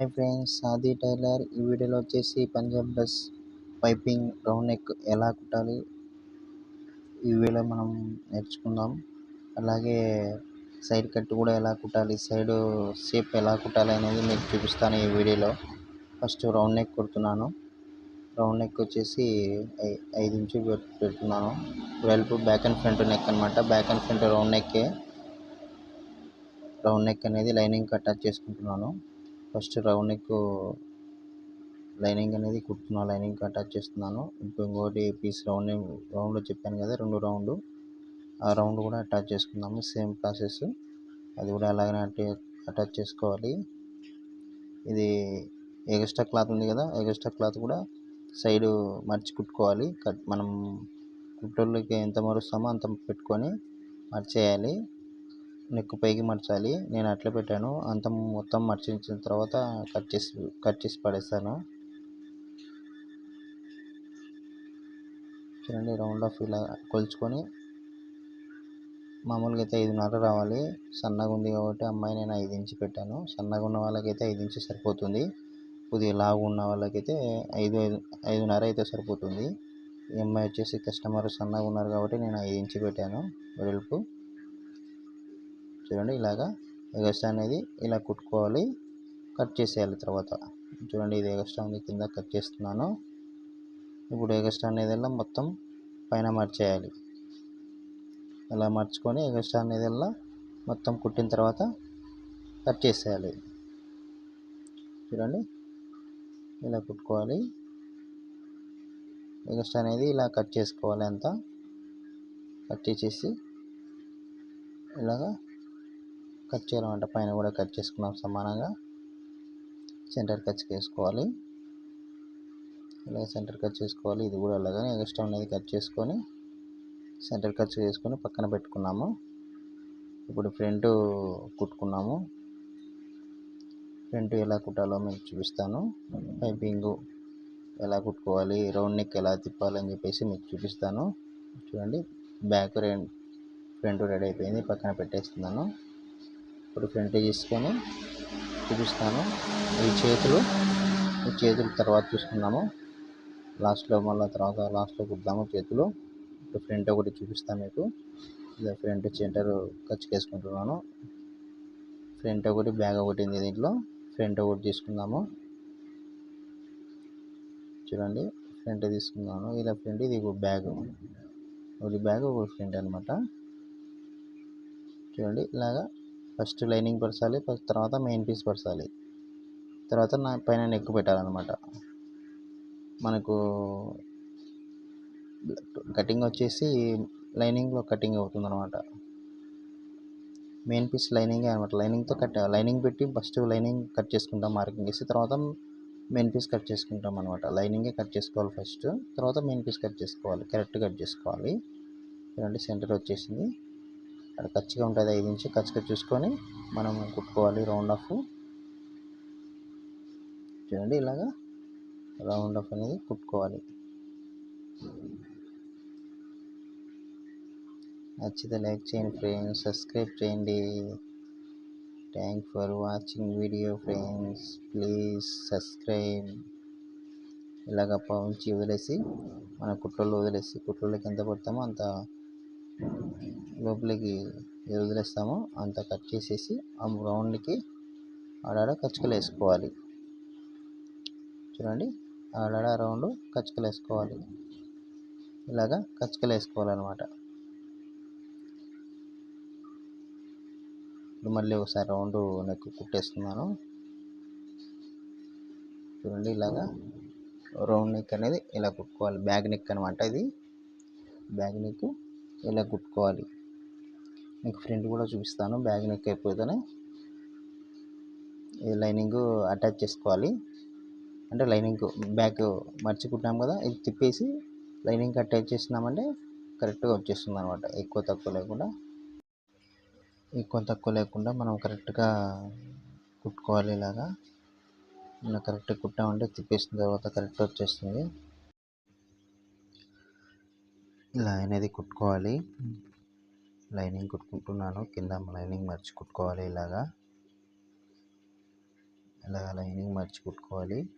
Hi friends సాది tailor. ఈ వీడియోలో వచ్చేసి Punjab dress piping round neck ఎలా కుట్టాలి ఈ వీడియోలో మనం నేర్చుకుందాం. అలాగే సైడ్ కట్ కూడా ఎలా కుట్టాలి సైడ్ షేప్ ఎలా కుట్టాలి అనేది మీకు చూపిస్తాను ఈ వీడియోలో. ఫస్ట్ రౌండ్ నెక్ కుడుతున్నాను. రౌండ్ నెక్ వచ్చేసి ఐ- ఐదు ఇంచు పెడుతున్నాను. వెల్పు బ్యాక్ అండ్ ఫ్రంట్ నెక్ అనమాట బ్యాక్ అండ్ ఫ్రంట్ రౌండ్ నెక్కే. రౌండ్ నెక్ అనేది లైనింగ్ అటాచ్ చేసుకుంటున్నాను. ఫస్ట్ రౌండ్ నెక్ లైనింగ్ అనేది కుడుతున్నా లైనింగ్ అటాచ్ చేస్తున్నాను. ఇప్పుడు ఇంకోటి పీస్ రౌండ్ రౌండ్ చెప్పాను కదా రెండు రౌండ్ ఆ రౌండ్ కూడా అటాచ్ చేసుకుందాము సేమ్ ప్రాసెస్. అది కూడా అలాగనే అటాచ్ చేసుకోవాలి. ఇది ఎగస్ట్రా క్లాత్ ఉంది కదా ఎగస్ట్రా క్లాత్ కూడా సైడ్ మర్చి కుట్టుకోవాలి. కట్ మనం కుట్టోళ్ళకి ఎంత మరుస్తామో అంత పెట్టుకొని మర్చేయాలి. నెక్ పైకి మర్చాలి. నేను అట్లా పెట్టాను. అంత మొత్తం మర్చించిన తర్వాత కట్ చేసి కట్ చేసి పడేస్తాను. చూడండి రౌండ్ ఆఫ్ ఇలా కొలుచుకొని మామూలుగా అయితే ఐదున్నర రావాలి. సన్నగా ఉంది కాబట్టి అమ్మాయి నేను ఐదు ఇంచు పెట్టాను. సన్నగా ఉన్న వాళ్ళకైతే ఐదు ఇంచు సరిపోతుంది. కొద్దిగా లావు ఉన్న వాళ్ళకైతే ఐదు ఐదు ఐదున్నర అయితే సరిపోతుంది. ఈ అమ్మాయి వచ్చేసి కస్టమర్ సన్నగా ఉన్నారు కాబట్టి నేను ఐదు ఇంచు పెట్టాను. వెడల్పు. చూడండి ఇలాగా ఎగస్ట్రా అనేది ఇలా కుట్టుకోవాలి. కట్ చేసేయాలి తర్వాత. చూడండి ఇది ఎగస్ట్రా ఉంది కింద కట్ చేస్తున్నాను. ఇప్పుడు ఎగస్ట్రా అనేది ఎలా మొత్తం పైన మర్చేయాలి. ఇలా మర్చుకొని ఎగస్ట్రా అనేది ఎలా మొత్తం కుట్టిన తర్వాత కట్ చేసేయాలి. చూడండి ఇలా కుట్టుకోవాలి. ఎగస్ట్రా అనేది ఇలా కట్ చేసుకోవాలి అంతా. కట్ చేసేసి ఇలాగా కట్ చేయాలన్నమాట పైన కూడా కట్ చేసుకున్నాం సమానంగా. సెంటర్ కట్ చేసుకోవాలి. ఇలా సెంటర్ కట్ చేసుకోవాలి. ఇది కూడా అలాగే ఎక్స్ట్రా అనేది కట్ చేసుకొని సెంటర్ కట్ చేసుకొని పక్కన పెట్టుకున్నాము. ఇప్పుడు ఫ్రంట్ కుట్టుకున్నాము. ఫ్రంట్ ఎలా కుట్టాలో మీకు చూపిస్తాను. పైపింగ్ ఎలా కుట్టుకోవాలి రౌండ్ నెక్ ఎలా తిప్పాలని చెప్పేసి మీకు చూపిస్తాను. చూడండి బ్యాక్ రెండు ఫ్రంట్ రెడీ అయిపోయింది. పక్కన పెట్టేస్తున్నాను. ఇప్పుడు ఫ్రంట్ తీసుకొని చూపిస్తాను. ఈ చేతులు ఈ చేతులు తర్వాత చూసుకున్నాము లాస్ట్లో మళ్ళీ తర్వాత లాస్ట్లో కుడతాము చేతులు. ఇప్పుడు ఫ్రంట్ ఒకటి చూపిస్తాను మీకు. ఇలా ఫ్రంట్ సెంటర్ ఖర్చు చేసుకుంటున్నాను ఫ్రంట్ ఒకటి బ్యాగ్ ఒకటి ఉంది దీంట్లో. ఫ్రంట్ ఒకటి తీసుకుందాము. చూడండి ఫ్రంట్ తీసుకున్నాను ఇలా ఫ్రంట్ ఇది ఒక బ్యాగ్. ఒకటి బ్యాగ్ ఒక ఫ్రంట్ అనమాట చూడండి ఇలాగా ఫస్ట్ లైనింగ్ పరచాలి ఫస్ట్ తర్వాత మెయిన్ పీస్ పరచాలి. తర్వాత నా పైన నెక్ పెట్టాలన్నమాట. మనకు కటింగ్ వచ్చేసి లైనింగ్లో కటింగ్ అవుతుంది అనమాట మెయిన్ పీస్ లైనింగే అనమాట లైనింగ్తో కట్ లైనింగ్ పెట్టి ఫస్ట్ లైనింగ్ కట్ చేసుకుంటాం మార్కింగ్ వేసి తర్వాత మెయిన్ పీస్ కట్ చేసుకుంటాం అనమాట లైనింగే కట్ చేసుకోవాలి ఫస్ట్ తర్వాత మెయిన్ పీస్ కట్ చేసుకోవాలి కరెక్ట్ కట్ చేసుకోవాలి. ఇలాంటి సెంటర్ వచ్చేసింది. అక్కడ ఖర్చుగా ఉంటుంది ఐదు ఇంచు ఖర్చుగా చూసుకొని మనం కుట్టుకోవాలి రౌండ్ ఆఫ్ చూడండి ఇలాగా రౌండ్ ఆఫ్ అనేది కుట్టుకోవాలి. నచ్చితే లైక్ చేయండి ఫ్రెండ్స్ సబ్స్క్రైబ్ చేయండి. Thank for watching video friends please subscribe ఇలాగ ఉంచి వదిలేసి మన కుట్రలో వదిలేసి కుట్రలోకి ఎంత పడతామో అంత లోపలికి వదిలేస్తామో. అంత కట్ చేసేసి ఆ రౌండ్కి ఆడాడ కచ్చుకలు వేసుకోవాలి. చూడండి ఆడాడ రౌండ్ కచ్చుకలు వేసుకోవాలి. ఇలాగా కచ్చుకలు వేసుకోవాలన్నమాట. ఇప్పుడు మళ్ళీ ఒకసారి రౌండ్ నెక్ కుట్టేస్తున్నాను. చూడండి ఇలాగా రౌండ్ నెక్ అనేది ఇలా కుట్టుకోవాలి. బ్యాగ్ నెక్ అనమాట ఇది. బ్యాగ్ నెక్ ఇలా కుట్టుకోవాలి. మీకు ఫ్రంట్ కూడా చూపిస్తాను బ్యాగ్ నెక్ అయిపోతేనే ఈ లైనింగ్ అటాచ్ చేసుకోవాలి. అంటే లైనింగ్ బ్యాక్ మర్చి కదా ఇది తిప్పేసి లైనింగ్ అటాచ్ చేసినామంటే కరెక్ట్గా వచ్చేస్తుంది అనమాట ఎక్కువ తక్కువ లేకుండా. ఎక్కువ తక్కువ లేకుండా మనం కరెక్ట్గా కుట్టుకోవాలి ఇలాగా. మనం కరెక్ట్గా కుట్టామంటే తిప్పేసిన తర్వాత కరెక్ట్ వచ్చేస్తుంది. ఇలా అనేది కుట్టుకోవాలి. లైనింగ్ కుట్టుకుంటున్నాను. కింద లైనింగ్ మర్చి కుట్టుకోవాలి ఇలాగా. ఇలా లైనింగ్ మర్చి కుట్టుకోవాలి.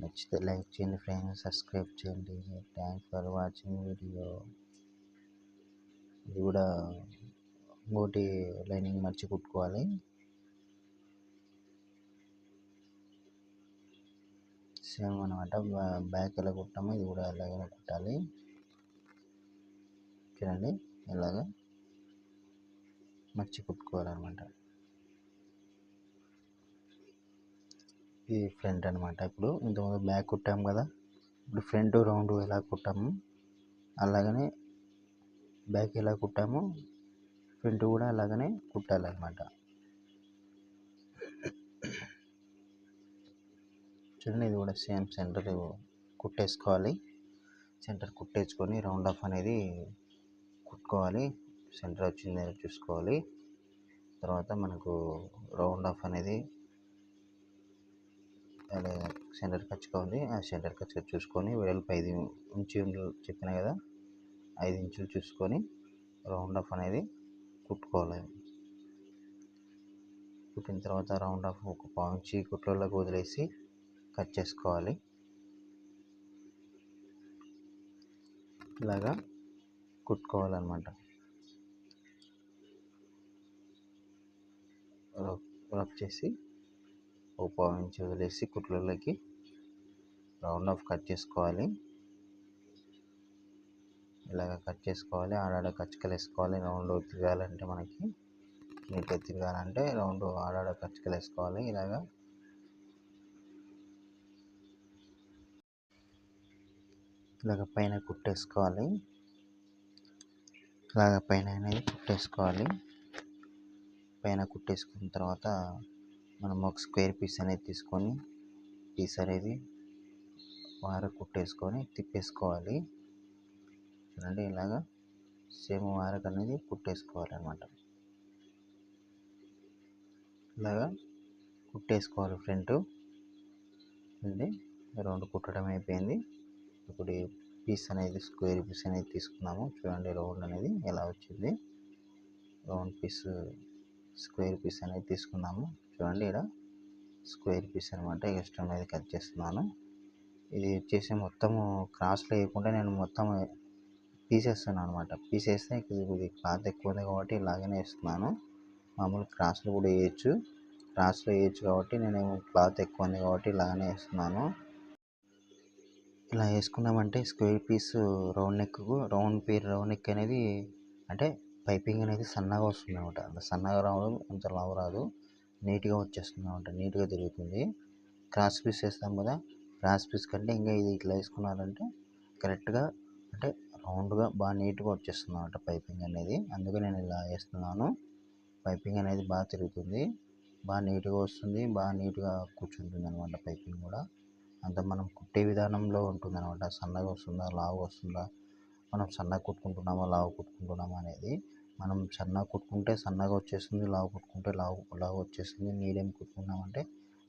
నచ్చితే లైక్ చేయండి ఫ్రెండ్స్. సబ్స్క్రైబ్ చేయండి. Thanks for watching video. ఇది కూడా ఇంకోటి లైనింగ్ మర్చి కుట్టుకోవాలి. సేమ్ అనమాట బ్యాక్ ఎలా కుట్టామో ఇది కూడా అలాగే కుట్టాలి. చూడండి ఇలాగా మర్చి కుట్టుకోవాలన్నమాట. ఇది ఫ్రంట్ అనమాట ఇప్పుడు. ఇంతకుముందు బ్యాక్ కుట్టాము కదా. ఇప్పుడు ఫ్రంట్ రౌండ్ ఎలా కుట్టాము? అలాగనే బ్యాక్ ఎలా కుట్టామో? ఫ్రంట్ కూడా అలాగనే కుట్టాలన్నమాట. చూడండి ఇది కూడా సేమ్ సెంటర్ కుట్టేసుకోవాలి. సెంటర్ కుట్టేసుకొని రౌండ్ ఆఫ్ అనేది కుట్టుకోవాలి. సెంటర్ వచ్చింది చూసుకోవాలి. తర్వాత మనకు రౌండ్ ఆఫ్ అనేది సెంటర్ ఖర్చుగా ఉంది ఆ సెంటర్ ఖర్చుగా చూసుకొని వెడల్పు ఐదు ఇంచులు చెప్పిన కదా ఐదు ఇంచులు చూసుకొని రౌండ్ ఆఫ్ అనేది కుట్టుకోవాలి. కుట్టిన తర్వాత రౌండ్ ఆఫ్ ఒక పాంచి కుట్లలోకి వదిలేసి కట్ చేసుకోవాలి. ఇలాగా కుట్టుకోవాలన్నమాట. రఫ్ చేసి ఓ పావు వదిలేసి కుట్లలోకి రౌండ్ ఆఫ్ కట్ చేసుకోవాలి. ఇలాగ కట్ చేసుకోవాలి. ఆడాడ కచ్చికలు వేసుకోవాలి రౌండ్ తిరగాలంటే మనకి నీట్గా తిరగాలంటే రౌండ్ ఆడాడ కచ్చికలు వేసుకోవాలి ఇలాగా ఇలాగ పైన కుట్టేసుకోవాలి. ఇలాగ పైన అనేది కుట్టేసుకోవాలి. పైన కుట్టేసుకున్న తర్వాత మనం ఒక స్క్వేర్ పీస్ అనేది తీసుకొని పీస్ అనేది వార కుట్టేసుకొని తిప్పేసుకోవాలి. చూడండి ఇలాగా సేమ్ వారకు అనేది కుట్టేసుకోవాలి అనమాట ఇలాగా కుట్టేసుకోవాలి ఫ్రంట్. అండి రౌండ్ కుట్టడం అయిపోయింది. ఇప్పుడు పీస్ అనేది స్క్వేర్ పీస్ అనేది తీసుకున్నాము చూడండి రౌండ్ అనేది ఎలా వచ్చింది. రౌండ్ పీస్ స్క్వేర్ పీస్ అనేది తీసుకున్నాము చూడండి ఇక్కడ స్క్వేర్ పీస్ అనమాట ఎక్స్ట్రా అనేది కట్ చేస్తున్నాను. ఇది వచ్చేసి మొత్తము క్రాస్లో వేయకుండా నేను మొత్తం తీసేస్తున్నాను అనమాట తీసేస్తే ఇది క్లాత్ ఎక్కువ ఉంది కాబట్టి ఇలాగనే వేస్తున్నాను. మామూలు క్రాస్లో కూడా వేయచ్చు. క్రాస్లో వేయచ్చు కాబట్టి నేను క్లాత్ ఎక్కువ ఉంది కాబట్టి ఇలాగనే వేస్తున్నాను. ఇలా వేసుకున్నామంటే square piece round neck round peer round neck అనేది అంటే పైపింగ్ అనేది సన్నగా వస్తుంది అనమాట అంత సన్నగా రావడం అంత లావు రాదు. నీట్గా వచ్చేస్తుంది అనమాట నీట్గా తిరుగుతుంది. క్రాస్ పీస్ వేస్తాం కదా క్రాస్ పీస్ కంటే ఇంకా ఇది ఇట్లా వేసుకున్నారంటే కరెక్ట్గా అంటే రౌండ్గా బాగా నీట్గా వచ్చేస్తుంది అనమాట పైపింగ్ అనేది. అందుకే నేను ఇలా వేస్తున్నాను. పైపింగ్ అనేది బాగా తిరుగుతుంది. బాగా నీట్గా వస్తుంది. బాగా నీట్గా కూర్చుంటుంది అనమాట పైపింగ్ కూడా. అంత మనం కుట్టే విధానంలో ఉంటుంది అనమాట సన్నగా వస్తుందా లావు వస్తుందా? మనం సన్నగా కుట్టుకుంటున్నామా లావు కుట్టుకుంటున్నామా అనేది మనం సన్నగా కుట్టుకుంటే సన్నగా వచ్చేస్తుంది లావు కుట్టుకుంటే లావు లావు వచ్చేస్తుంది మీడియం కుట్టుకున్నామంటే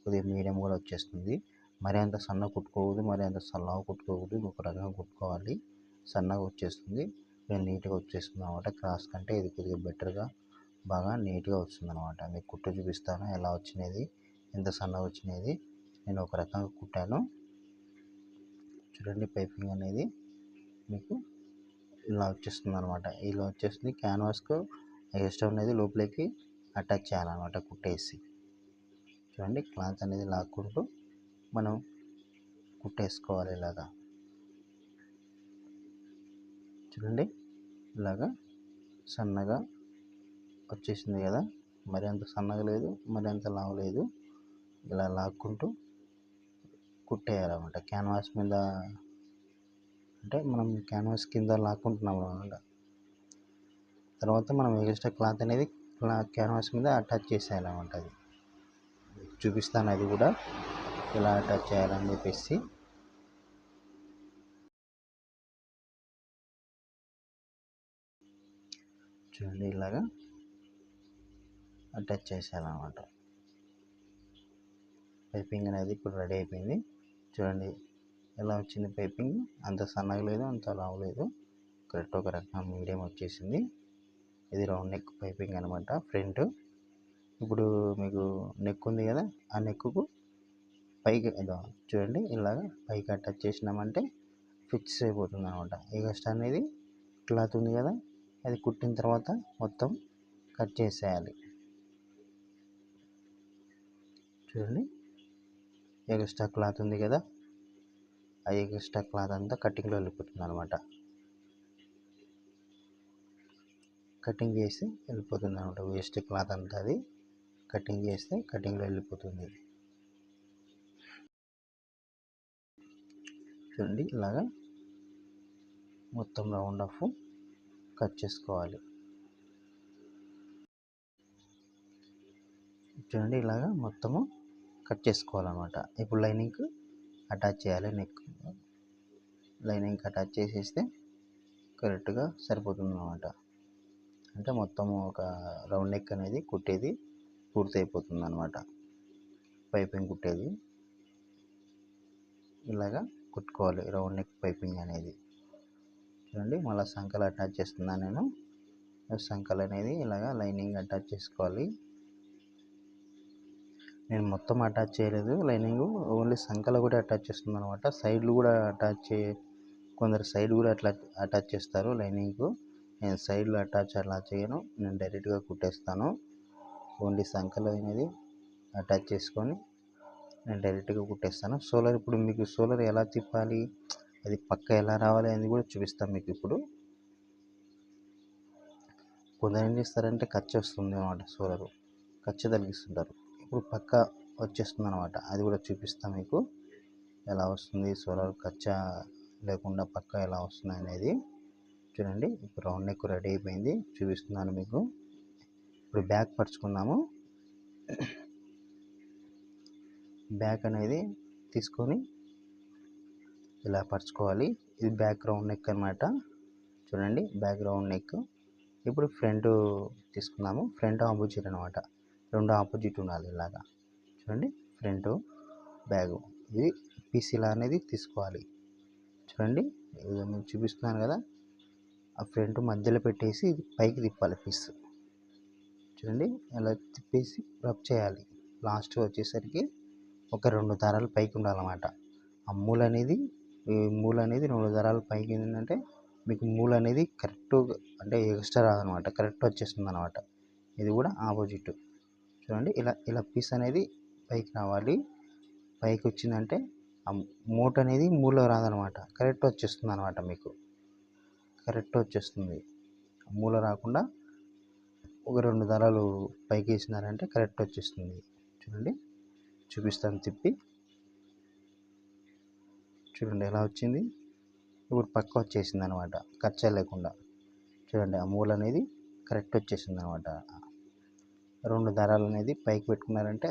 కొద్దిగా మీడియం కూడా వచ్చేస్తుంది. మరి అంత సన్నగా కుట్టుకోకూడదు మరి అంత లావు కుట్టుకోకూడదు ఒక రకంగా కుట్టుకోవాలి. సన్నగా వచ్చేస్తుంది నీట్గా వచ్చేస్తుంది అనమాట క్రాస్ కంటే ఇది కొద్దిగా బెటర్గా బాగా నీట్గా వస్తుంది అనమాట మీకు కుట్టు చూపిస్తాను ఎలా వచ్చినది ఎంత సన్నగా వచ్చినది. నేను ఒక రకంగా కుట్టాను. చూడండి పైపింగ్ అనేది మీకు ఇలా వచ్చేస్తుంది అనమాట ఇలా వచ్చేస్తుంది క్యాన్వాస్కు ఎక్స్ట్రా అనేది లోపలికి అటాచ్ చేయాలన్నమాట కుట్టేసి. చూడండి క్లాత్ అనేది లాక్కుంటూ మనం కుట్టేసుకోవాలి ఇలాగా. చూడండి ఇలాగా సన్నగా వచ్చేసింది కదా. మరి అంత సన్నగా లేదు మరి అంత లావు లేదు. ఇలా లాక్కుంటూ కుట్టేయాలన్నమాట. క్యాన్వాస్ మీద అంటే మనం క్యాన్వాస్ కింద లాక్కుంటున్నాం అనమాట తర్వాత మనం ఎక్స్ట్రా క్లాత్ అనేది క్యాన్వాస్ మీద అటాచ్ చేసేయాలన్నమాట అది. చూపిస్తాను అది కూడా. ఎలా అటాచ్ చేయాలని చెప్పేసి. చూడండి ఇలాగా అటాచ్ చేసేయాలన్నమాట. పైపింగ్ అనేది ఇప్పుడు రెడీ అయిపోయింది. చూడండి ఎలా వచ్చింది పైపింగ్? అంత సన్నగా లేదు అంత లావు లేదు. కరెక్ట్ ఒక రకం మీడియం వచ్చేసింది. ఇది రౌండ్ నెక్ పైపింగ్ అనమాట ఫ్రంట్. ఇప్పుడు మీకు నెక్ ఉంది కదా ఆ నెక్కు పైకి ఇదో చూడండి ఇలాగ పైకి అటాచ్ చేసినామంటే ఫిక్స్ అయిపోతుంది అనమాట ఎగస్ట్ అనేది క్లాత్ ఉంది కదా అది కుట్టిన తర్వాత మొత్తం కట్ చేసేయాలి. చూడండి. ఎక్స్ట్రా క్లాత్ ఉంది కదా? ఆ ఎక్స్ట్రా క్లాత్ అంతా కటింగ్లో వెళ్ళిపోతుంది అనమాట కటింగ్ చేసి వెళ్ళిపోతుంది అనమాట వేస్ట్ క్లాత్ అంతా అది. కటింగ్ చేస్తే కటింగ్లో వెళ్ళిపోతుంది చూడండి ఇలాగా మొత్తం రౌండ్ ఆఫ్ కట్ చేసుకోవాలి. చూడండి ఇలాగా మొత్తము కట్ చేసుకోవాలన్నమాట. ఇప్పుడు లైనింగ్ అటాచ్ చేయాలి నెక్. లైనింగ్ అటాచ్ చేసేస్తే కరెక్ట్గా సరిపోతుంది అనమాట అంటే మొత్తం ఒక రౌండ్ నెక్ అనేది కుట్టేది పూర్తి అయిపోతుంది అనమాట పైపింగ్ కుట్టేది. ఇలాగా కుట్టుకోవాలి రౌండ్ నెక్ పైపింగ్ అనేది. చూడండి మళ్ళీ సంకలు అటాచ్ చేస్తున్నాను నేను. సంకలు అనేది ఇలాగా లైనింగ్ అటాచ్ చేసుకోవాలి. నేను మొత్తం అటాచ్ చేయలేదు. లైనింగ్ ఓన్లీ సంకల కూడా అటాచ్ చేస్తుంది అనమాట సైడ్లు కూడా అటాచ్ చే కొందరు సైడ్ కూడా అట్లా అటాచ్ చేస్తారు లైనింగ్ నేను సైడ్లో అటాచ్ అలా చేయను. నేను డైరెక్ట్గా కుట్టేస్తాను. ఓన్లీ సంకలు అనేది అటాచ్ చేసుకొని నేను డైరెక్ట్గా కుట్టేస్తాను. సోలర్ ఇప్పుడు మీకు సోలర్ ఎలా తిప్పాలి? అది పక్క ఎలా రావాలి అనేది కూడా చూపిస్తాను మీకు ఇప్పుడు. కొందరు ఏం చేస్తారంటే ఖర్చు వస్తుంది అనమాట సోలరు ఖర్చు తగ్గిస్తుంటారు ఇప్పుడు పక్క వచ్చేస్తుంది అనమాట అది కూడా చూపిస్తాను మీకు. ఎలా వస్తుంది? సోలార్ ఖర్చా లేకుండా పక్క ఎలా వస్తుంది అనేది. చూడండి ఇప్పుడు రౌండ్ నెక్ రెడీ అయిపోయింది. చూపిస్తున్నాను మీకు. ఇప్పుడు బ్యాక్ పరుచుకుందాము. బ్యాక్ అనేది తీసుకొని ఇలా పరుచుకోవాలి. ఇది బ్యాక్ రౌండ్ నెక్ అనమాట చూడండి బ్యాక్ రౌండ్ నెక్. ఇప్పుడు ఫ్రంట్ తీసుకుందాము. ఫ్రంట్ ఆపోజిట్ అనమాట రెండు ఆపోజిట్ ఉండాలి ఇలాగా. చూడండి ఫ్రంట్ బ్యాగ్. ఇది పీస్ ఇలా అనేది తీసుకోవాలి. చూడండి నేను చూపిస్తున్నాను కదా. ఆ ఫ్రంట్ మధ్యలో పెట్టేసి ఇది పైకి తిప్పాలి పీస్. చూడండి అలా తిప్పేసి రబ్ చేయాలి. లాస్ట్ వచ్చేసరికి ఒక రెండు దారాలు పైకి ఉండాలన్నమాట. ఆ మూల అనేది ఈ మూల అనేది రెండు దారాలు పైకి ఏంటంటే మీకు మూల అనేది కరెక్ట్ అంటే ఎక్స్ట్రా రాదనమాట కరెక్ట్ వచ్చేస్తుంది అనమాట ఇది కూడా ఆపోజిట్. చూడండి. ఇలా ఇలా పీస్ అనేది పైకి రావాలి. పైకి వచ్చిందంటే ఆ మూట అనేది మూలో రాదనమాట. కరెక్ట్ వచ్చేస్తుంది అనమాట మీకు. కరెక్ట్ వచ్చేస్తుంది. మూల రాకుండా ఒక రెండు దారాలు పైకి వేసినారంటే కరెక్ట్ వచ్చేస్తుంది. చూడండి. చూపిస్తాను తిప్పి. చూడండి ఎలా వచ్చింది. ఇప్పుడు పక్క వచ్చేసింది అనమాట ఖర్చు లేకుండా. చూడండి ఆ మూల అనేది కరెక్ట్ వచ్చేసింది అనమాట రెండు దారాలు అనేది పైకి పెట్టుకున్నారంటే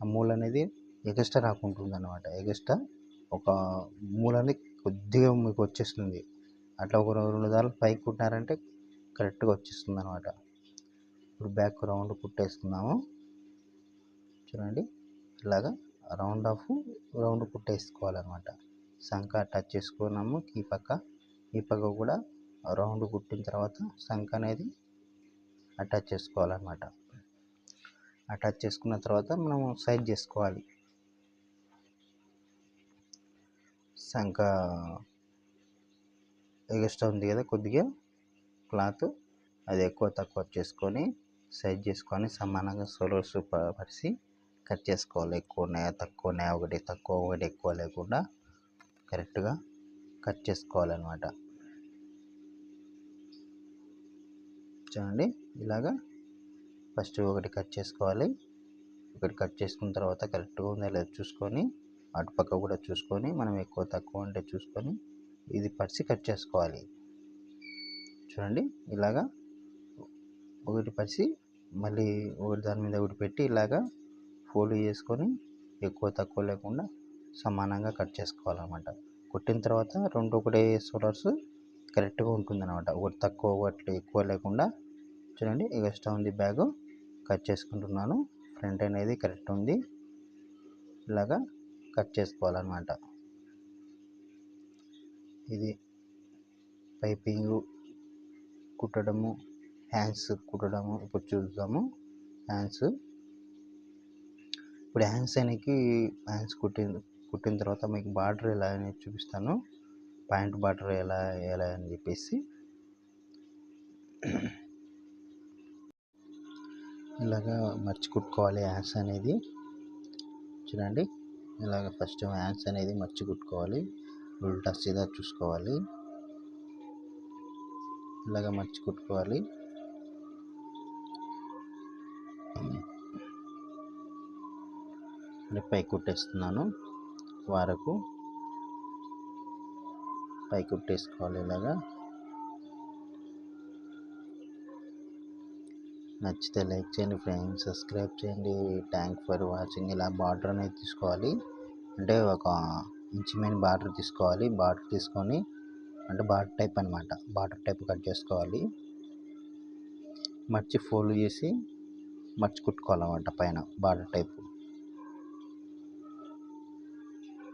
ఆ మూల అనేది ఎగస్ట్రా రాకుంటుంది అనమాట ఎగస్ట్రా ఒక మూల అనేది కొద్దిగా మీకు వచ్చేస్తుంది. అట్లా ఒక రెండు దారాలు పైకి కుట్టినారంటే కరెక్ట్గా వచ్చేస్తుంది అనమాట ఇప్పుడు బ్యాక్ రౌండ్ కుట్టేసుకుందాము చూడండి. ఇలాగా రౌండ్ ఆఫ్ రౌండ్ కుట్టేసుకోవాలన్నమాట. శంఖ టచ్ చేసుకున్నాము. ఈ పక్క ఈ పక్క కూడా రౌండ్ కుట్టిన తర్వాత శంఖ అనేది అటాచ్ చేసుకోవాలన్నమాట. అటాచ్ చేసుకున్న తర్వాత మనం సైజ్ చేసుకోవాలి. సంఖ ఎగస్ట్రా ఉంది కదా కొద్దిగా. క్లాత్ అది ఎక్కువ తక్కువ చేసుకొని సైజ్ చేసుకొని సమానంగా సోలర్స్ పరిచి కట్ చేసుకోవాలి. ఎక్కువ ఉన్నాయా తక్కువ ఉన్నాయా ఒకటి తక్కువ ఒకటి ఎక్కువ లేకుండా కరెక్ట్గా కట్ చేసుకోవాలన్నమాట. చూడండి ఇలాగా ఫస్ట్ ఒకటి కట్ చేసుకోవాలి. ఒకటి కట్ చేసుకున్న తర్వాత కరెక్ట్గా ఉందా లేదా చూసుకొని అటుపక్క కూడా చూసుకొని మనం ఎక్కువ తక్కువ ఉంటే చూసుకొని ఇది పరిచి కట్ చేసుకోవాలి. చూడండి ఇలాగా ఒకటి పరిచి మళ్ళీ ఒకటి దాని మీద ఒకటి పెట్టి ఇలాగా ఫోల్డ్ చేసుకొని ఎక్కువ తక్కువ లేకుండా సమానంగా కట్ చేసుకోవాలన్నమాట. కుట్టిన తర్వాత రెండు ఒకటే సోలర్స్ కరెక్ట్గా ఉంటుంది అనమాట ఒకటి తక్కువ ఒకటి ఎక్కువ లేకుండా. చూడండి ఎక్స్ట్రా ఉంది బ్యాగ్. కట్ చేసుకుంటున్నాను. ఫ్రంట్ అనేది కరెక్ట్ ఉంది. ఇలాగా కట్ చేసుకోవాలన్నమాట. ఇది పైపింగ్ కుట్టడము హ్యాండ్స్ కుట్టడము. ఇప్పుడు చూద్దాము. హ్యాండ్స్. ఇప్పుడు హ్యాండ్స్ అనేకి హ్యాండ్స్ కుట్టిన కుట్టిన తర్వాత మీకు బార్డర్ ఎలా అనేది చూపిస్తాను. ప్యాంట్ బార్డర్ ఎలా వేయాలని అని చెప్పేసి. ఇలాగా మర్చి కుట్టుకోవాలి హ్యాండ్స్ అనేది. చూడండి ఇలాగ ఫస్ట్ హ్యాండ్స్ అనేది మర్చి కుట్టుకోవాలి ఉల్టా సీదా చూసుకోవాలి. ఇలాగ మర్చి కుట్టుకోవాలి పై కుట్టేస్తున్నాను వారకు. పై కుట్టేసుకోవాలి ఇలాగా. నచ్చితే లైక్ చేయండి ఫ్రెండ్స్ సబ్స్క్రైబ్ చేయండి. థ్యాంక్ ఫర్ వాచింగ్ ఇలా బార్డర్ అనేది తీసుకోవాలి. అంటే ఒక ఇంచుమైన బార్డర్ తీసుకోవాలి. బార్డర్ తీసుకొని అంటే బార్డర్ టైప్ అనమాట బార్డర్ టైప్ కట్ చేసుకోవాలి. మర్చి ఫోల్డ్ చేసి మర్చి కుట్టుకోవాలన్నమాట పైన బార్డర్ టైప్.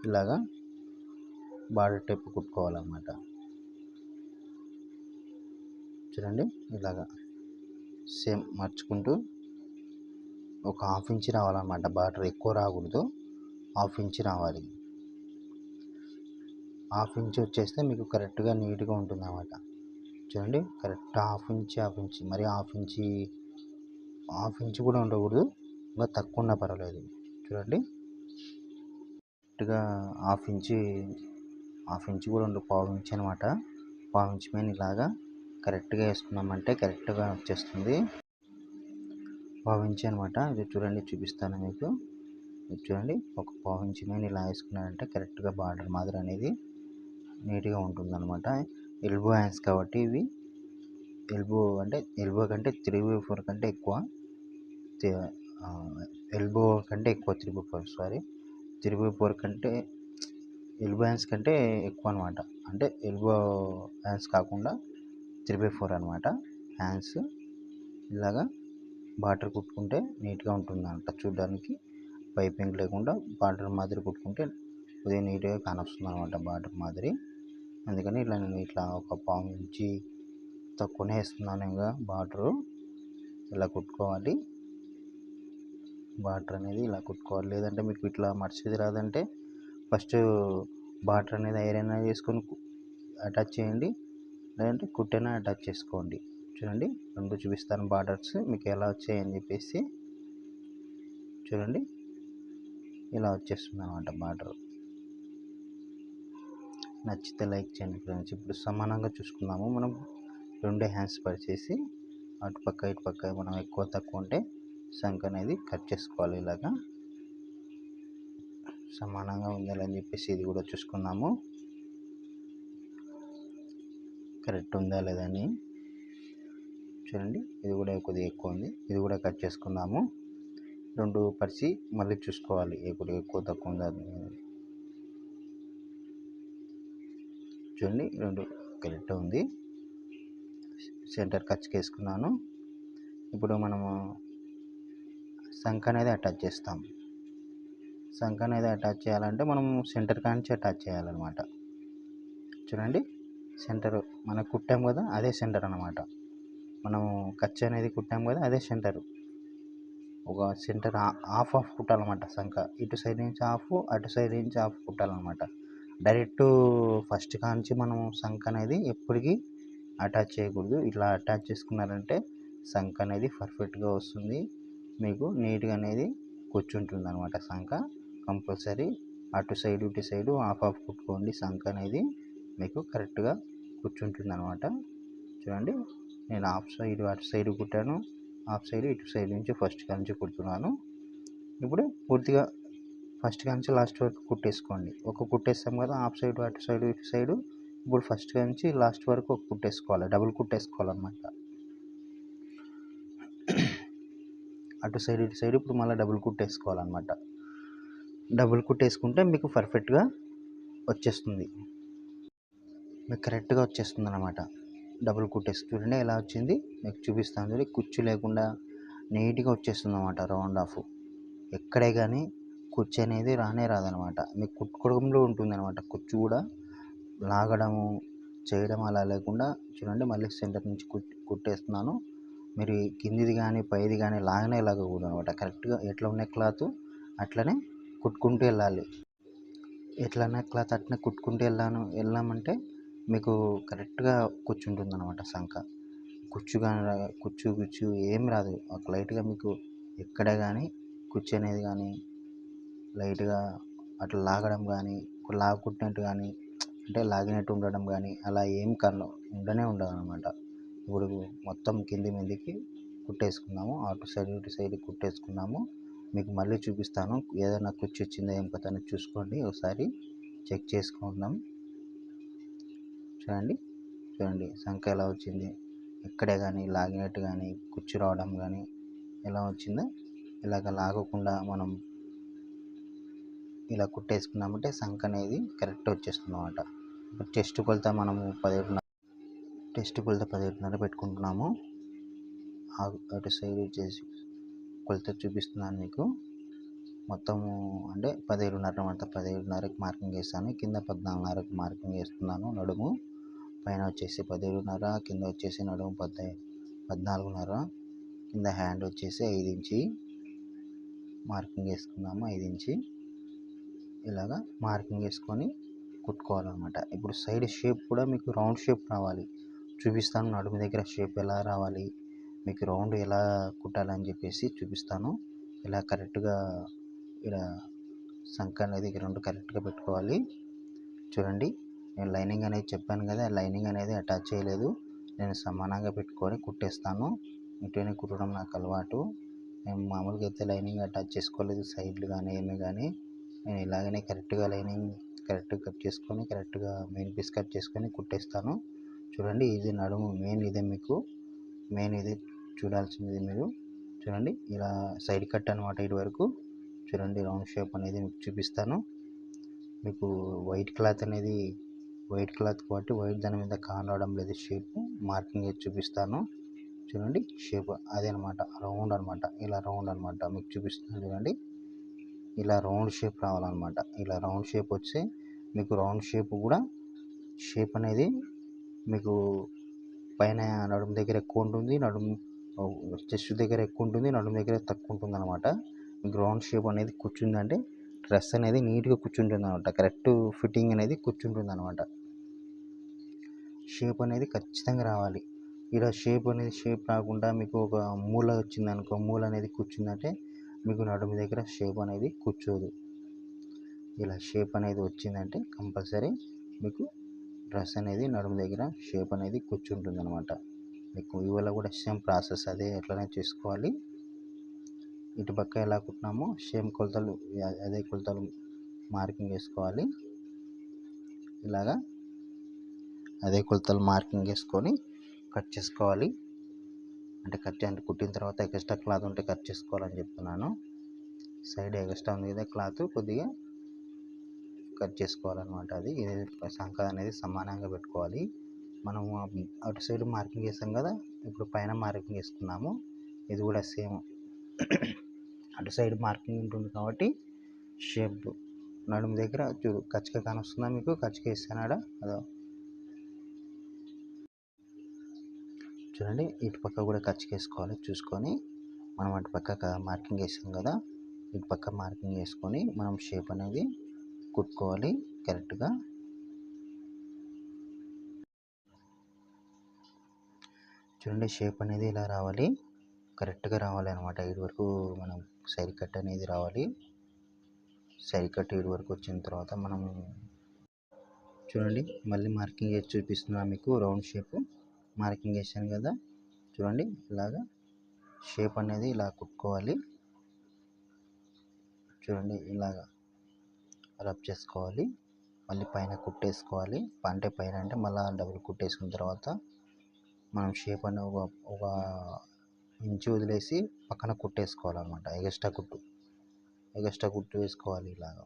ఇలాగా బార్డర్ టైప్ కుట్టుకోవాలన్నమాట. చూడండి ఇలాగా. సేమ్ మర్చుకుంటూ ఒక హాఫ్ ఇంచ్ రావాలన్నమాట. బార్డర్ ఎక్కువ రాకూడదు. హాఫ్ ఇంచ్ రావాలి. హాఫ్ ఇంచ్ వచ్చేస్తే మీకు కరెక్ట్గా నీట్గా ఉంటుంది అన్నమాట చూడండి correct half inch half inch. మరి హాఫ్ ఇంచ్ హాఫ్ ఇంచ్ కూడా ఉండకూడదు. ఇంకా తక్కువ ఉన్నా పర్వాలేదు. చూడండి. కరెక్ట్గా హాఫ్ ఇంచ్ హాఫ్ ఇంచ్ కూడా ఉండదు పావు ఇంచ్ అనమాట పావు ఇంచ్ మీద ఇలాగా కరెక్ట్గా వేసుకున్నామంటే కరెక్ట్గా వచ్చేస్తుంది. పావించి అనమాట ఇది చూడండి చూపిస్తాను మీకు. ఇది చూడండి ఒక పావించి నేను ఇలా వేసుకున్నారంటే కరెక్ట్గా బార్డర్ మాదిరి అనేది నీట్గా ఉంటుంది అనమాట ఎల్బో హ్యాండ్స్ కాబట్టి ఇవి. ఎల్బో అంటే ఎల్బో కంటే త్రీ బై ఫోర్ కంటే ఎక్కువ. ఎల్బో కంటే ఎక్కువ three by four sorry. Three by four కంటే ఎల్బో హ్యాండ్స్ కంటే ఎక్కువ అనమాట అంటే ఎల్బో హ్యాండ్స్ కాకుండా త్రీ బై ఫోర్ అనమాట హ్యాండ్స్ ఇలాగా బాటర్ కుట్టుకుంటే నీట్గా ఉంటుందంట చూడడానికి. పైపింగ్ లేకుండా బాటర్ మాదిరి కుట్టుకుంటే ఉదయం నీట్గా కానొస్తుంది అనమాట బాటర్ మాదిరి. అందుకని ఇలా నేను ఇట్లా ఒక పావు నుంచి తక్కువనే వేస్తున్నాను ఇంకా బాటరు ఇలా కుట్టుకోవాలి. బాటర్ అనేది ఇలా కుట్టుకోవాలి. లేదంటే మీకు ఇట్లా మర్చిది రాదంటే ఫస్ట్ బాటర్ అనేది ఐరన్ వేసుకొని అటాచ్ చేయండి. లేదంటే కుట్టైనా అటాచ్ చేసుకోండి. చూడండి రెండు చూపిస్తాను బార్డర్స్ మీకు ఎలా వచ్చాయని చెప్పేసి. చూడండి ఇలా వచ్చేస్తుంది అనమాట బార్డర్. నచ్చితే లైక్ చేయండి ఫ్రెండ్స్. ఇప్పుడు సమానంగా చూసుకుందాము. మనం రెండు హ్యాండ్స్ పరిచేసి అటు పక్క ఇటు పక్క మనం ఎక్కువ తక్కువ ఉంటే సంఖ అనేది కట్ చేసుకోవాలి ఇలాగా. సమానంగా ఉండాలని చెప్పేసి ఇది కూడా చూసుకుందాము. కరెక్ట్ ఉందా లేదా అని చూడండి. ఇది కూడా కొద్దిగా ఎక్కువ ఉంది. ఇది కూడా కట్ చేసుకుందాము. రెండు పరిచి మళ్ళీ చూసుకోవాలి. కొద్దిగా ఎక్కువ తక్కువ ఉందా చూడండి రెండు కరెక్ట్ ఉంది. సెంటర్ ఖర్చుకి వేసుకున్నాను. ఇప్పుడు మనము సంఖ అనేది అటాచ్ చేస్తాం. సంఖ అనేది అటాచ్ చేయాలంటే మనం సెంటర్ కాంచి అటాచ్ చేయాలన్నమాట. చూడండి. సెంటర్ మనం కుట్టాం కదా అదే సెంటర్ అనమాట మనము ఖర్చు అనేది కుట్టాం కదా అదే సెంటర్. ఒక సెంటర్ హాఫ్ ఆఫ్ కుట్టాలన్నమాట సంఖ. ఇటు సైడ్ నుంచి హాఫ్ అటు సైడ్ నుంచి హాఫ్ కుట్టాలన్నమాట. డైరెక్ట్ ఫస్ట్ కాంచి మనం సంఖ అనేది ఎప్పటికీ అటాచ్ చేయకూడదు. ఇట్లా అటాచ్ చేసుకున్నారంటే సంఖ అనేది పర్ఫెక్ట్గా వస్తుంది. మీకు నీట్గా అనేది కూర్చుంటుంది అనమాట సంఖ. కంపల్సరీ అటు సైడ్ ఇటు సైడు హాఫ్ ఆఫ్ కుట్టుకోండి సంఖ అనేది. మీకు కరెక్ట్గా కూర్చుంటుంది అనమాట చూడండి నేను ఆఫ్ సైడ్ అటు సైడ్ కుట్టాను. ఆఫ్ సైడ్ ఇటు సైడ్ నుంచి ఫస్ట్ నుంచి కుడుతున్నాను. ఇప్పుడు పూర్తిగా ఫస్ట్ నుంచి లాస్ట్ వరకు కుట్టేసుకోండి. ఒక కుట్టేస్తాం కదా ఆఫ్ సైడ్ అటు సైడ్ ఇటు సైడు. ఇప్పుడు ఫస్ట్ నుంచి లాస్ట్ వరకు ఒక కుట్టేసుకోవాలి డబుల్ కుట్టేసుకోవాలన్నమాట. అటు సైడ్ ఇటు సైడ్ ఇప్పుడు మళ్ళీ డబుల్ కుట్టేసుకోవాలన్నమాట. డబుల్ కుట్టేసుకుంటే మీకు పర్ఫెక్ట్గా వచ్చేస్తుంది. మీకు కరెక్ట్గా వచ్చేస్తుంది అనమాట డబుల్ కుట్టేసి చూడండి ఎలా వచ్చింది? మీకు చూపిస్తాను చూడండి కుచ్చు లేకుండా నీట్గా వచ్చేస్తుంది అనమాట రౌండ్ ఆఫ్. ఎక్కడే కానీ కుచ్చు అనేది రానే రాదనమాట మీకు కుట్టుకోవడంలో ఉంటుంది అనమాట కుచ్చు కూడా లాగడము చేయడం అలా లేకుండా చూడండి మళ్ళీ సెంటర్ నుంచి కుట్టేస్తున్నాను. మీరు కిందిది కానీ పైది కానీ లాగనే లాగకూడదు అనమాట కరెక్ట్గా ఎట్లా ఉన్న క్లాత్ అట్లనే కుట్టుకుంటూ వెళ్ళాలి. ఎట్లనే క్లాత్ అట్లనే కుట్టుకుంటూ వెళ్ళాను వెళ్ళామంటే మీకు కరెక్ట్గా కూర్చుంటుంది అనమాట సంక కుచ్చు కానీ కుచ్చు కుచ్చు ఏం రాదు. ఒక లైట్గా మీకు ఎక్కడ కానీ కుచ్చు అనేది కానీ లైట్గా అట్లా లాగడం కానీ లాగుకుట్టినట్టు కానీ అంటే లాగినట్టు ఉండడం కానీ అలా ఏం కన్ను ఉండనే ఉండదు అనమాట ఇప్పుడు మొత్తం కింది మీదకి కుట్టేసుకున్నాము అటు సైడ్ ఇటు సైడ్ కుట్టేసుకున్నాము మీకు మళ్ళీ చూపిస్తాను. ఏదైనా కుచ్చు వచ్చిందా ఏం కథ అని చూసుకోండి. ఒకసారి చెక్ చేసుకుందాం. చూడండి. చూడండి. సంఖ ఎలా వచ్చింది? ఇక్కడే కానీ లాగినట్టు కానీ కుచ్చు రావడం కానీ ఎలా వచ్చిందో? ఇలాగ లాగకుండా మనం ఇలా కుట్టేసుకున్నామంటే సంఖ అనేది కరెక్ట్ వచ్చేస్తుంది అనమాట ఇప్పుడు టెస్ట్ కొలత మనము పదిహేడున్నర టెస్ట్ కొలత పదిహేడున్నర పెట్టుకుంటున్నాము. అటు సైడ్ వచ్చేసి కొలత చూపిస్తున్నాను మీకు. మొత్తము అంటే పదిహేడున్నర అనమాట పదిహేడున్నరకి మార్కింగ్ వేస్తాను కింద పద్నాలుగున్నరకు మార్కింగ్ వేస్తున్నాను నడుము. పైన వచ్చేసి పదిహేడున్నర కింద వచ్చేసి నడుము పద్ద పద్నాలుగున్నర కింద హ్యాండ్ వచ్చేసి ఐదు ఇంచి మార్కింగ్ వేసుకున్నాము ఐదు ఇంచి ఇలాగా మార్కింగ్ వేసుకొని కుట్టుకోవాలన్నమాట. ఇప్పుడు సైడ్ షేప్ కూడా మీకు రౌండ్ షేప్ రావాలి. చూపిస్తాను నడుము దగ్గర షేప్ ఎలా రావాలి మీకు రౌండ్ ఎలా కుట్టాలని చెప్పేసి చూపిస్తాను. ఇలా కరెక్ట్గా ఇలా సంఖ అనేది రెండు కరెక్ట్గా పెట్టుకోవాలి. చూడండి. నేను లైనింగ్ అనేది చెప్పాను కదా లైనింగ్ అనేది అటాచ్ చేయలేదు. నేను సమానంగా పెట్టుకొని కుట్టేస్తాను. ఇటువైనా కుట్టడం నాకు అలవాటు. నేను మామూలుగా అయితే లైనింగ్ అటాచ్ చేసుకోలేదు సైడ్లు కానీ ఏమి కానీ. నేను ఇలాగనే కరెక్ట్గా లైనింగ్ కరెక్ట్గా కట్ చేసుకొని కరెక్ట్గా మెయిన్ పీస్ కట్ చేసుకొని కుట్టేస్తాను. చూడండి ఇది నడుము మెయిన్ ఇదే మీకు. మెయిన్ ఇది చూడాల్సింది మీరు. చూడండి ఇలా సైడ్ కట్ అనమాట ఇటు వరకు. చూడండి రౌండ్ షేప్ అనేది మీకు చూపిస్తాను. మీకు వైట్ క్లాత్ అనేది వైట్ క్లాత్ కాబట్టి వైట్ దాని మీద కానవడం లేదు. షేప్ మార్కింగ్ చూపిస్తాను. చూడండి షేప్ అదే అనమాట రౌండ్ అనమాట ఇలా రౌండ్ అనమాట మీకు చూపిస్తున్నాను చూడండి. ఇలా రౌండ్ షేప్ రావాలన్నమాట. ఇలా రౌండ్ షేప్ వచ్చి మీకు రౌండ్ షేప్ కూడా షేప్ అనేది మీకు పైన నడుము దగ్గర ఎక్కువ ఉంటుంది. నడుము చెస్ట్ దగ్గర ఎక్కువ ఉంటుంది. నడుము దగ్గర తక్కువ ఉంటుంది అనమాట మీకు రౌండ్ షేప్ అనేది కూర్చుందంటే డ్రెస్ అనేది నీట్గా కూర్చుంటుంది అనమాట కరెక్ట్ ఫిట్టింగ్ అనేది కూర్చుంటుంది అనమాట షేప్ అనేది ఖచ్చితంగా రావాలి. ఇలా షేప్ అనేది షేప్ రాకుండా మీకు ఒక మూల వచ్చింది అనుకో మూల అనేది కూర్చుందంటే మీకు నడుము దగ్గర షేప్ అనేది కూర్చోదు. ఇలా షేప్ అనేది వచ్చిందంటే కంపల్సరీ మీకు డ్రెస్ అనేది నడుము దగ్గర షేప్ అనేది కూర్చుంటుంది అనమాట మీకు ఇవాళ కూడా సేమ్ ప్రాసెస్ అదే ఎట్లనే చేసుకోవాలి. ఇటు పక్క ఎలా కుట్టినామో సేమ్ కొలతలు అదే కొలతలు మార్కింగ్ వేసుకోవాలి ఇలాగా అదే కొలతలు మార్కింగ్ వేసుకొని కట్ చేసుకోవాలి. అంటే కట్ అంటే కుట్టిన తర్వాత ఎక్స్ట్రా క్లాత్ ఉంటే కట్ చేసుకోవాలని చెప్తున్నాను. సైడ్ ఎక్స్ట్రా ఉంది కదా క్లాత్ కొద్దిగా కట్ చేసుకోవాలన్నమాట అది. ఇది సంఖ అనేది సమానంగా పెట్టుకోవాలి. మనము అటు సైడ్ మార్కింగ్ వేసాం కదా ఇప్పుడు పైన మార్కింగ్ వేసుకున్నాము ఇది కూడా సేమ్. అటు సైడ్ మార్కింగ్ ఉంటుంది కాబట్టి షేప్ నడుము దగ్గర చూడు కచ్చిక కానొస్తుందా మీకు? కచ్చిక వేసానాడ అదో. చూడండి. ఇటు పక్క కూడా ఖర్చుకి వేసుకోవాలి చూసుకొని మనం అటు పక్క మార్కింగ్ వేసాం కదా. ఇటు పక్క మార్కింగ్ వేసుకొని మనం షేప్ అనేది కుట్టుకోవాలి. కరెక్ట్గా చూడండి షేప్ అనేది ఇలా రావాలి. కరెక్ట్గా రావాలి అనమాట ఇటు వరకు మనం సైడ్ కట్ అనేది రావాలి. సైడ్ కట్ ఇటు వరకు వచ్చిన తర్వాత మనం చూడండి. మళ్ళీ మార్కింగ్ వేసి చూపిస్తున్నా మీకు రౌండ్ షేప్. మార్కింగ్ వేసాను కదా. చూడండి ఇలాగా షేప్ అనేది ఇలా కుట్టుకోవాలి. చూడండి ఇలాగా రబ్ చేసుకోవాలి. మళ్ళీ పైన కుట్టేసుకోవాలి. అంటే పైన అంటే మళ్ళీ డబుల్ కుట్టేసుకున్న తర్వాత మనం షేప్ అనే ఒక ఒక ఇంచు వదిలేసి పక్కన కుట్టేసుకోవాలన్నమాట. ఎగస్ట్రా కుట్టు. ఎగస్ట్రా కుట్టు వేసుకోవాలి ఇలాగా.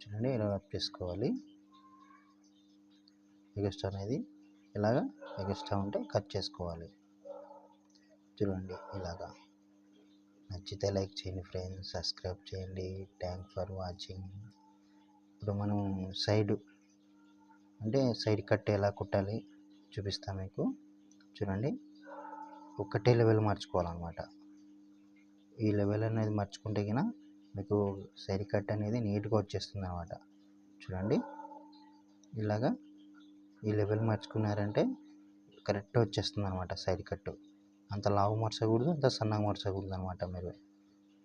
చూడండి ఇలా రబ్ చేసుకోవాలి. ఎగస్ట్రా అనేది ఇలాగా ఎగస్ట్రా ఉంటే కట్ చేసుకోవాలి. చూడండి ఇలాగా. నచ్చితే లైక్ చేయండి ఫ్రెండ్స్. సబ్స్క్రైబ్ చేయండి. Thank for watching. ఇప్పుడు మనం సైడ్ అంటే సైడ్ కట్ ఎలా కుట్టాలి చూపిస్తాను మీకు. చూడండి. ఒకటే లెవెల్ మార్చుకోవాలన్నమాట. ఈ లెవెల్ అనేది మర్చుకుంటే కినా మీకు సైడ్ కట్ అనేది నీట్గా వచ్చేస్తుంది అనమాట చూడండి. ఇలాగా. ఈ లెవెల్ మార్చుకున్నారంటే కరెక్ట్ వచ్చేస్తుంది అనమాట సైడ్ కట్ అంత లావు మార్చకూడదు అంత సన్నగా మార్చకూడదు అనమాట మీరు.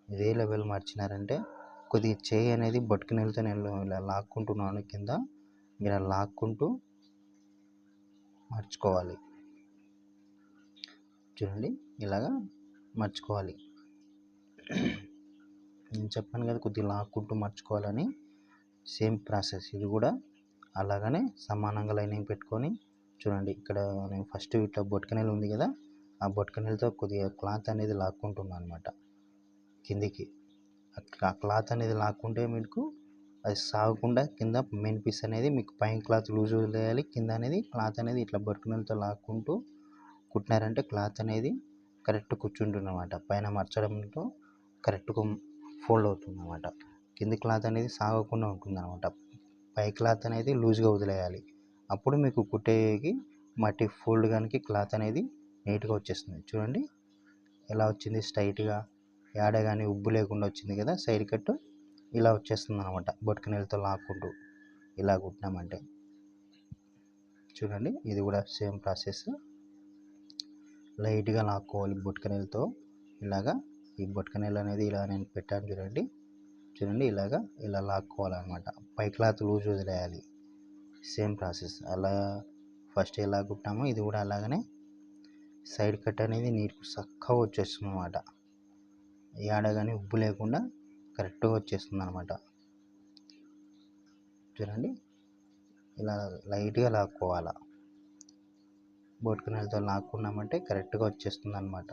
ఇదే లెవెల్ మార్చినారంటే కొద్దిగా చేయి అనేది బొట్టుకు వెళ్తే నేను ఇలా లాక్కుంటున్నాను కింద మీరు అలా లాక్కుంటూ మార్చుకోవాలి. చూడండి ఇలాగా మర్చుకోవాలి. నేను చెప్పాను కదా కొద్దిగా లాక్కుంటూ మర్చుకోవాలని. Same process. ఇది కూడా అలాగనే సమానంగా లైనింగ్ పెట్టుకొని చూడండి ఇక్కడ నేను ఫస్ట్ ఇట్లా బొట్కనెల్ ఉంది కదా ఆ బొట్కనెల్తో కొద్దిగా క్లాత్ అనేది లాక్కుంటున్నాను అనమాట కిందికి. ఆ క్లాత్ అనేది లాక్కుంటే మీకు అది సాగకుండా కింద మెయిన్ పీస్ అనేది మీకు పైన క్లాత్ లూజ్ వదిలేయాలి కింద అనేది క్లాత్ అనేది ఇట్లా బొట్కనెలతో లాక్కుంటూ కుట్టినారంటే క్లాత్ అనేది కరెక్ట్ కూర్చుంటుందన్నమాట. పైన మర్చడంతో కరెక్ట్గా ఫోల్డ్ అవుతుంది అనమాట కింది క్లాత్ అనేది సాగకుండా ఉంటుంది అనమాట పై క్లాత్ అనేది లూజ్గా వదిలేయాలి. అప్పుడు మీకు కుట్టేకి మట్టి ఫోల్డ్ కానీ క్లాత్ అనేది నీట్గా వచ్చేస్తుంది. చూడండి. ఎలా వచ్చింది? స్ట్రైట్గా యాడ కానీ ఉబ్బు లేకుండా వచ్చింది కదా! సైడ్ కట్ ఇలా వచ్చేస్తుంది అనమాట బొట్టుకనీళ్ళతో లాక్కుంటూ ఇలా కుట్టినామంటే. చూడండి. ఇది కూడా సేమ్ ప్రాసెస్. లైట్గా లాక్కోవాలి బొట్టుకనీళ్ళతో ఇలాగా ఈ బొట్టుకనీళ్ళు అనేది ఇలా నేను పెట్టాను చూడండి. చూడండి ఇలాగా ఇలా లాక్కోవాలన్నమాట. పై క్లాత్ లూజ్ వదిలేయాలి. Same process. అలా ఫస్ట్ ఎలా కుట్టామో ఇది కూడా అలాగనే సైడ్ కట్ అనేది నీట్గా చక్కగా వచ్చేస్తుంది అనమాట ఏడ కానీ ఉబ్బు లేకుండా కరెక్ట్గా వచ్చేస్తుంది అనమాట చూడండి. ఇలా లైట్గా లాక్కోవాలా. బొట్టుకనెలతో లాక్కున్నామంటే కరెక్ట్గా వచ్చేస్తుంది అనమాట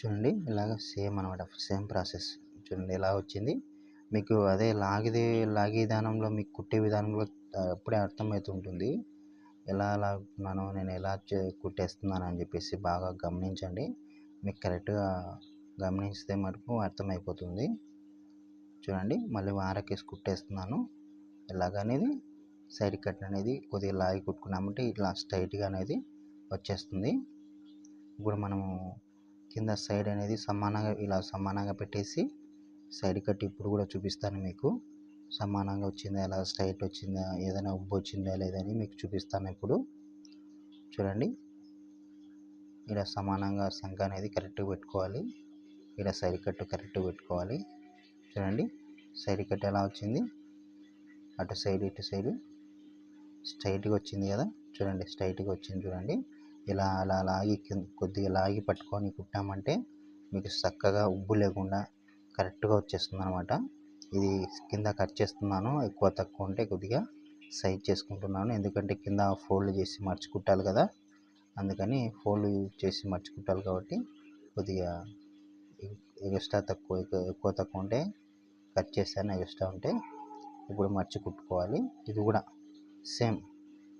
చూడండి ఇలాగ సేమ్ అనమాట సేమ్ ప్రాసెస్. చూడండి ఇలా వచ్చింది. మీకు అదే లాగిదే లాగే విధానంలో మీకు కుట్టే విధానంలో అప్పుడే అర్థమవుతుంటుంది ఎలా లాగుతున్నాను నేను ఎలా కుట్టేస్తున్నాను అని చెప్పేసి బాగా గమనించండి. మీకు కరెక్ట్గా గమనిస్తే మటుకు అర్థమైపోతుంది. చూడండి మళ్ళీ వారకేసి కుట్టేస్తున్నాను. ఎలాగనేది సైడ్ కట్ అనేది కొద్దిగా లాగి కుట్టుకున్నామంటే ఇట్లా స్ట్రైట్గా అనేది వచ్చేస్తుంది. ఇప్పుడు మనము కింద సైడ్ అనేది సమానంగా ఇలా సమానంగా పెట్టేసి సైడ్ కట్ ఇప్పుడు కూడా చూపిస్తాను మీకు. సమానంగా వచ్చిందా ఎలా స్ట్రైట్ వచ్చిందా ఏదైనా ఉబ్బు వచ్చిందా లేదని మీకు చూపిస్తాను ఇప్పుడు. చూడండి. ఇలా సమానంగా సంఖ అనేది కరెక్ట్గా పెట్టుకోవాలి. ఇక్కడ సైడ్ కట్ కరెక్ట్గా పెట్టుకోవాలి. చూడండి. సైడ్ కట్ ఎలా వచ్చింది? అటు సైడ్ ఇటు సైడ్ స్ట్రైట్గా వచ్చింది కదా? చూడండి స్ట్రైట్గా వచ్చింది చూడండి. ఇలా అలా లాగి కొద్దిగా లాగి పట్టుకొని కుట్టామంటే మీకు చక్కగా ఉబ్బు లేకుండా కరెక్ట్గా వచ్చేస్తుంది అనమాట ఇది కింద కట్ చేస్తున్నాను. ఎక్కువ తక్కువ ఉంటే కొద్దిగా సైజ్ చేసుకుంటున్నాను. ఎందుకంటే కింద ఫోల్డ్ చేసి మర్చి కుట్టాలి కదా. అందుకని ఫోల్డ్ చేసి మర్చి కుట్టాలి కాబట్టి కొద్దిగా ఎక్స్ట్రా తక్కువ ఎక్కువ తక్కువ ఉంటే కట్ చేశాను. ఎక్స్ట్రా ఉంటే ఇప్పుడు మర్చి కుట్టుకోవాలి. ఇది కూడా సేమ్.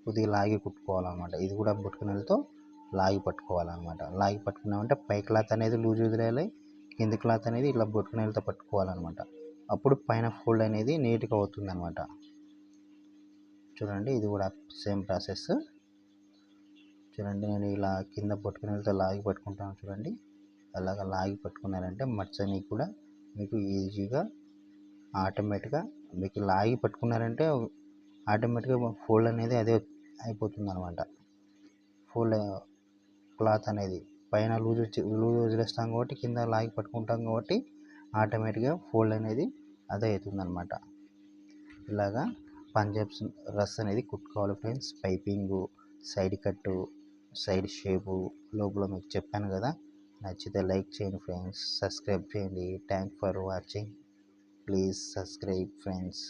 కొద్దిగా లాగి కుట్టుకోవాలన్నమాట. ఇది కూడా బొట్టుకనలతో లాగి పట్టుకోవాలన్నమాట. లాగి పట్టుకున్నామంటే పై క్లాత్ అనేది లూజ్ వదిలేయాలి. కింది క్లాత్ అనేది ఇలా బొట్టుకునేలతో పట్టుకోవాలన్నమాట. అప్పుడు పైన ఫోల్డ్ అనేది నీట్గా అవుతుంది అనమాట చూడండి ఇది కూడా సేమ్ ప్రాసెస్. చూడండి నేను ఇలా కింద పట్టుకునేలతో లాగి పట్టుకుంటాను చూడండి. అలాగ లాగి పట్టుకున్నారంటే మచ్చని కూడా మీకు ఈజీగా ఆటోమేటిక్గా మీకు లాగి పట్టుకున్నారంటే ఆటోమేటిక్గా ఫోల్డ్ అనేది అదే అయిపోతుంది అనమాట ఫుల్ క్లాత్ అనేది. పైన లూజ్ లూజ్ వదిలేస్తాం కాబట్టి కింద లాగి పట్టుకుంటాం కాబట్టి ఆటోమేటిక్గా ఫోల్డ్ అనేది అదే అవుతుంది అనమాట ఇలాగా పంజాబ్స్ రస్ అనేది కుట్టుకోవాలి ఫ్రెండ్స్. పైపింగు సైడ్ కట్టు సైడ్ షేపు లోపల మీకు చెప్పాను కదా. నచ్చితే లైక్ చేయండి ఫ్రెండ్స్. సబ్స్క్రైబ్ చేయండి. Thank for watching. Please subscribe friends.